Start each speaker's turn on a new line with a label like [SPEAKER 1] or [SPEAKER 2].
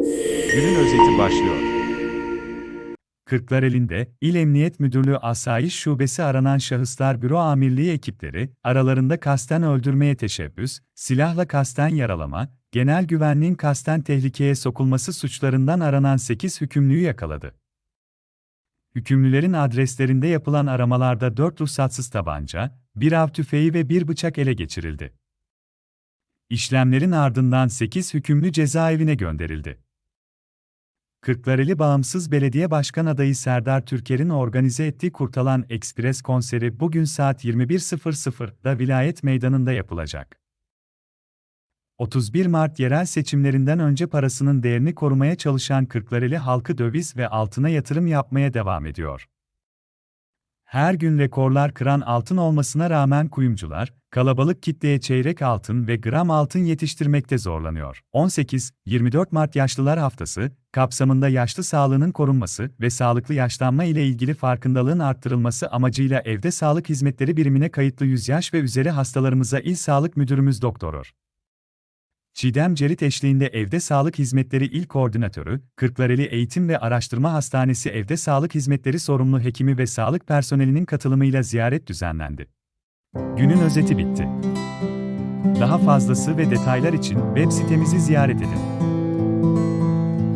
[SPEAKER 1] Günün özeti başlıyor.
[SPEAKER 2] Kırklareli'nde İl Emniyet Müdürlüğü Asayiş Şubesi aranan şahıslar büro amirliği ekipleri, aralarında kasten öldürmeye teşebbüs, silahla kasten yaralama, genel güvenliğin kasten tehlikeye sokulması suçlarından aranan 8 hükümlüyü yakaladı. Hükümlülerin adreslerinde yapılan aramalarda 4 ruhsatsız tabanca, bir av tüfeği ve bir bıçak ele geçirildi. İşlemlerin ardından 8 hükümlü cezaevine gönderildi. Kırklareli Bağımsız Belediye Başkan adayı Serdar Türker'in organize ettiği Kurtalan Ekspres konseri bugün saat 21.00'da Vilayet Meydanı'nda yapılacak. 31 Mart yerel seçimlerinden önce parasının değerini korumaya çalışan Kırklareli halkı döviz ve altına yatırım yapmaya devam ediyor. Her gün rekorlar kıran altın olmasına rağmen kuyumcular, kalabalık kitleye çeyrek altın ve gram altın yetiştirmekte zorlanıyor. 18-24 Mart Yaşlılar Haftası, kapsamında yaşlı sağlığının korunması ve sağlıklı yaşlanma ile ilgili farkındalığın arttırılması amacıyla evde sağlık hizmetleri birimine kayıtlı 100 yaş ve üzeri hastalarımıza İl Sağlık Müdürümüz Doktorur. Çiğdem Cerit eşliğinde Evde Sağlık Hizmetleri İl Koordinatörü, Kırklareli Eğitim ve Araştırma Hastanesi Evde Sağlık Hizmetleri Sorumlu Hekimi ve sağlık personelinin katılımıyla ziyaret düzenlendi. Günün özeti bitti. Daha fazlası ve detaylar için web sitemizi ziyaret edin.